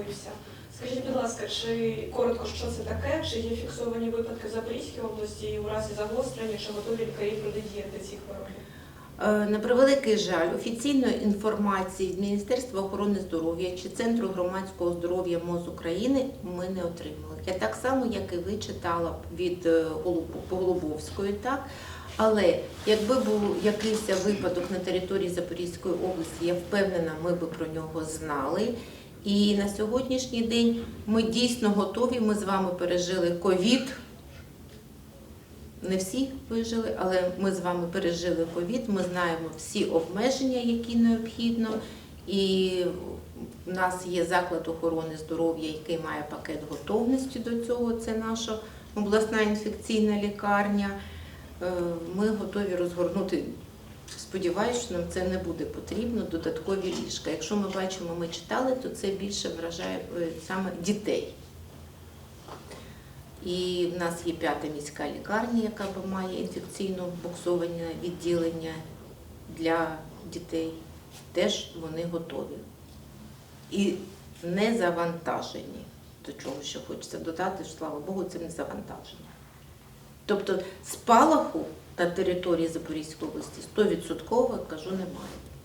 з'явився. Скажіть, будь ласка, чи коротко, що це таке? Чи є фіксовані випадки в Запорізькій області і у разі загострення, чи готові лікарі протидіяти цих хворобів? Е, На превеликий жаль, офіційної інформації від Міністерства охорони здоров'я чи Центру громадського здоров'я МОЗ України ми не отримали. Я так само, як і ви читала від е, Голубовської, так? Але якби був якийсь випадок на території Запорізької області, я впевнена, ми би про нього знали. І на сьогоднішній день ми дійсно готові. Ми з вами пережили ковід. Не всі вижили, але ми з вами пережили ковід. Ми знаємо всі обмеження, які необхідно. І в нас є заклад охорони здоров'я, який має пакет готовності до цього. Це наша обласна інфекційна лікарня. Е, Ми готові розгорнути. Сподіваюся, що нам це не буде потрібно, додаткові ліжка. Якщо ми бачимо, ми читали, то це більше вражає е, саме дітей. І в нас є п'ята міська лікарня, яка має інфекційно буксоване відділення для дітей. Теж вони готові. І не завантажені. До чого ще хочеться додати, що, слава Богу, це не завантаження. Тобто спалаху на території Запорізької області 100% кажу немає.